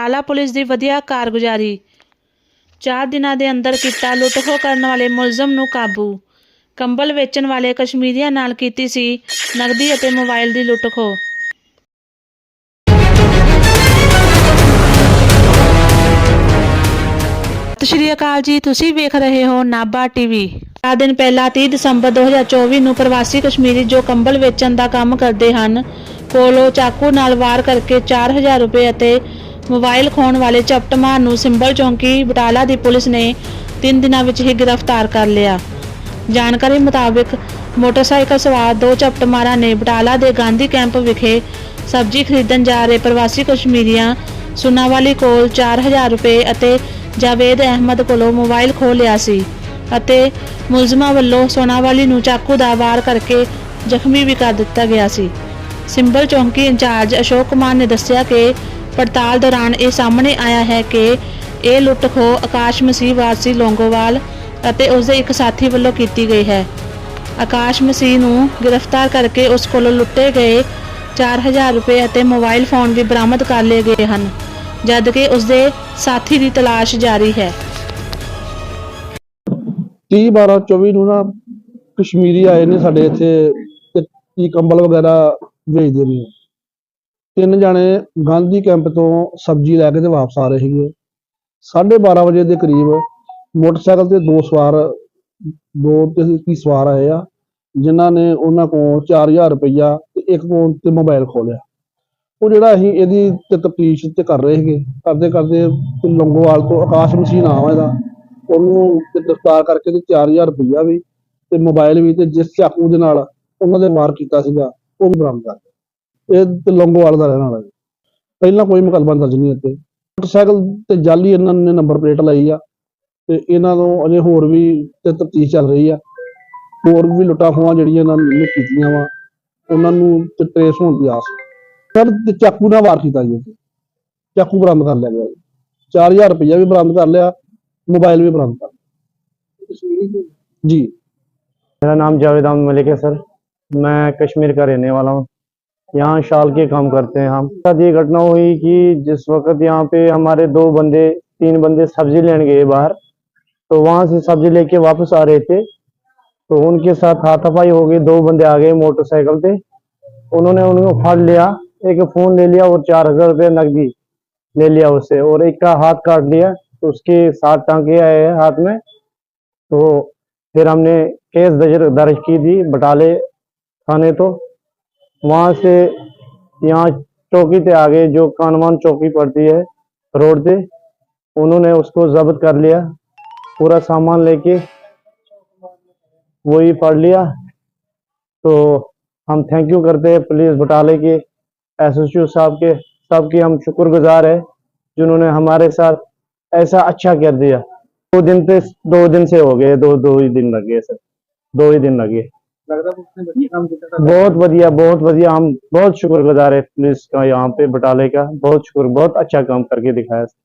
Batala police ਦੀ ਵਧੀਆ ਕਾਰਗੁਜ਼ਾਰੀ। 4 ਦਿਨਾਂ ਦੇ ਅੰਦਰ ਕੀਤਾ ਲੁੱਟਖੋ ਕਰਨ ਵਾਲੇ ਮੁਲਜ਼ਮ ਨੂੰ ਕਾਬੂ। ਕੰਬਲ ਵੇਚਣ ਵਾਲੇ ਕਸ਼ਮੀਰੀਆਂ ਨਾਲ ਕੀਤੀ ਸੀ ਨਗਦੀ ਅਤੇ ਮੋਬਾਈਲ ਦੀ ਲੁੱਟਖੋ। ਸਤਿ ਸ਼੍ਰੀ ਅਕਾਲ ਜੀ, ਤੁਸੀਂ ਵੇਖ ਰਹੇ ਹੋ ਨਾਬਾ ਟੀਵੀ। 4 ਦਿਨ ਪਹਿਲਾਂ 30 ਦਸੰਬਰ 2024 ਨੂੰ ਪ੍ਰਵਾਸੀ ਕਸ਼ਮੀਰੀ ਜੋ ਕੰਬਲ ਵੇਚਣ ਦਾ ਕੰਮ ਕਰਦੇ ਹਨ, ਕੋਲੋਂ ਚਾਕੂ ਨਾਲ ਵਾਰ ਕਰਕੇ 4000 ਰੁਪਏ ਅਤੇ ਮੋਬਾਈਲ ਖੋਣ ਵਾਲੇ ਚਪਟਮਾਰ ਨੂੰ ਸਿੰਬਲ ਚੌਂਕੀ ਬਟਾਲਾ ਦੀ ਪੁਲਿਸ ਨੇ 3 ਦਿਨਾਂ ਵਿੱਚ ਹੀ ਗ੍ਰਿਫਤਾਰ ਕਰ ਲਿਆ। ਜਾਣਕਾਰੀ ਮੁਤਾਬਕ ਮੋਟਰਸਾਈਕਲ ਸਵਾਰ ਦੋ ਚਪਟਮਾਰਾਂ ਨੇ ਬਟਾਲਾ ਦੇ ਗਾਂਧੀ ਕੈਂਪ ਵਿਖੇ ਸਬਜ਼ੀ ਖਰੀਦਣ ਜਾ ਰਹੇ ਪ੍ਰਵਾਸੀ ਕਸ਼ਮੀਰੀਆਂ ਸੁਨਾਵਾਲੀ ਕੋਲ 4000 ਰੁਪਏ ਅਤੇ ਜਾਵੇਦ ਅਹਿਮਦ ਕੋਲੋਂ ਮੋਬਾਈਲ ਖੋਹ ਲਿਆ ਸੀ ਅਤੇ ਮੁਲਜ਼ਮਾਂ ਵੱਲੋਂ ਸੋਨਾਵਾਲੀ ਨੂੰ ਚਾਕੂ ਦਾ ਵਾਰ ਕਰਕੇ ਜ਼ਖਮੀ ਵੀ ਕਰ ਦਿੱਤਾ ਗਿਆ ਸੀ। ਸਿੰਬਲ ਚੌਂਕੀ ਇੰਚਾਰਜ ਅਸ਼ੋਕ ਕੁਮਾਰ ਨੇ ਦੱਸਿਆ ਕਿ ਪੜਤਾਲ ਦੌਰਾਨ ਇਹ ਸਾਹਮਣੇ ਆਇਆ ਹੈ ਕਿ ਇਹ ਲੁੱਟ ਖੋਹ ਆਕਾਸ਼ ਮਸੀਹ ਵਾਸੀ ਲੋਂਗੋਵਾਲ ਅਤੇ ਉਸ ਦੇ ਇੱਕ ਸਾਥੀ ਵੱਲੋਂ ਕੀਤੀ ਗਈ ਹੈ। ਆਕਾਸ਼ ਮਸੀਹ ਨੂੰ ਗ੍ਰਿਫਤਾਰ ਕਰਕੇ ਉਸ ਕੋਲੋਂ ਲੁੱਟੇ ਗਏ 4000 ਰੁਪਏ ਅਤੇ ਮੋਬਾਈਲ ਫੋਨ ਵੀ ਬਰਾਮਦ ਕਰ ਲਏ ਗਏ ਹਨ ਜਦਕਿ ਉਸ ਦੇ ਸਾਥੀ ਦੀ ਤਲਾਸ਼ ਜਾਰੀ ਹੈ। 30 12 24 ਨੂੰ ਨਾ ਕਸ਼ਮੀਰੀ ਆਏ ਨੇ ਸਾਡੇ ਇੱਥੇ ਕੀ ਕੰਬਲ ਵਗੈਰਾ ਵੇਚਦੇ ਨੇ। ਤਿੰਨ ਜਾਣੇ ਗਾਂਧੀ ਕੈਂਪ ਤੋਂ ਸਬਜ਼ੀ ਲੈ ਕੇ ਤੇ ਵਾਪਸ ਆ ਰਹੇ ਸੀਗੇ। 12:30 ਵਜੇ ਦੇ ਕਰੀਬ ਮੋਟਰਸਾਈਕਲ ਤੇ ਦੋ ਸਵਾਰ, ਦੋ ਤੇ ਕੀ ਸਵਾਰ ਆਏ ਆ, ਜਿਨ੍ਹਾਂ ਨੇ ਉਹਨਾਂ ਕੋਲ 4000 ਰੁਪਈਆ ਤੇ ਇੱਕ ਕੋਲ ਤੇ ਮੋਬਾਈਲ ਖੋਲਿਆ ਉਹ ਜਿਹੜਾ ਅਸੀਂ ਇਹਦੀ ਤੇ ਤਫਤੀਸ਼ ਤੇ ਕਰ ਰਹੇ ਸੀਗੇ, ਕਰਦੇ ਕਰਦੇ ਤੇ ਲੰਗੋਵਾਲ ਤੋਂ ਆਕਾਸ਼ ਮਸ਼ੀਨ ਨਾਮ ਹੈ ਇਹਦਾ, ਉਹਨੂੰ ਤੇ ਗ੍ਰਿਫਤਾਰ ਕਰਕੇ ਤੇ 4000 ਰੁਪਈਆ ਵੀ ਤੇ ਮੋਬਾਈਲ ਵੀ ਤੇ ਜਿਸ ਚਾਕੂ ਦੇ ਨਾਲ ਉਹਨਾਂ ਦੇ ਵਾਰ ਕੀਤਾ ਸੀਗਾ, ਉਹ ਵੀ ਬਰਾਮਦ ਕਰ ਇਹ ਤੇ ਲੰਗੋਵਾਲ ਦਾ ਰਹਿਣ ਵਾਲਾ ਜੀ ਪਹਿਲਾਂ ਕੋਈ ਮੁਕੱਦਮਾ ਦਰਜ ਨਹੀਂ ਇੱਥੇ ਮੋਟਰਸਾਈਕਲ ਤੇ ਜਾਲੀ ਇਹਨਾਂ ਨੇ ਨੰਬਰ ਪਲੇਟ ਲਾਈ ਆ ਤੇ ਇਹਨਾਂ ਤੋਂ ਅਜੇ ਹੋਰ ਵੀ ਤੇ ਤਫਤੀਸ਼ ਚੱਲ ਰਹੀ ਆ ਹੋਰ ਵੀ ਲੁੱਟਾਂ ਖੋਹਾਂ ਜਿਹੜੀਆਂ ਇਹਨਾਂ ਨੇ ਕੀਤੀਆਂ ਵਾ ਉਹਨਾਂ ਨੂੰ ਤੇ ਟ੍ਰੇਸ ਹੋਣ ਦੀ ਆਸ ਸਰ ਤੇ ਚਾਕੂ ਨਾਲ ਵਾਰ ਕੀਤਾ ਜੀ ਉੱਥੇ। ਚਾਕੂ ਬਰਾਮਦ ਕਰ ਲਿਆ ਗਿਆ ਜੀ 4000 ਰੁਪਈਆ ਵੀ ਬਰਾਮਦ ਕਰ ਲਿਆ मोबाइल भी बरामद कर जी मेरा नाम जावेद अहमद मलिक है सर मैं कश्मीर का रहने वाला हूँ यहाँ शाल के काम करते हैं हम। साथ ये घटना हुई कि जिस वक्त यहाँ पे हमारे दो बंदे, तीन बंदे सब्ज़ी लेने गए बाहर तो वहाँ से सब्ज़ी लेके वापस आ रहे थे। तो उनके साथ हाथापाई हो गई, दो बंदे आ गए मोटरसाइकिल पे। उन्होंने उनको फाड़ लिया, एक फ़ोन ले लिया और चार हज़ार रुपये नकदी ले लिया उससे और एक का हाथ काट लिया तो उसके सात टांके आए हाथ में। तो फिर हमने केस दर्ज की थी बटाले थाने तो। वहाँ से यहाँ चौकी पे आगे जो कानवान चौकी पड़ती है, रोड पे, उन्होंने उसको जब्त कर लिया। पूरा सामान लेके वही पढ़ लिया। तो हम थैंक यू करते हैं पुलिस बटाले के एसएसयू साहब के, सबके हम शुक्रगुजार है, जिन्होंने हमारे साथ ऐसा अच्छा कर दिया। दो दिन पे दो दिन से हो गए, दो दो ही दिन लगे सर। दो ही दिन लगे बहुत बढ़िया बहुत बढ़िया हम बहुत शुक्रगुजार है पुलिस का यहाँ पे बटाले का बहुत शुक्र बहुत अच्छा काम करके दिखाया सर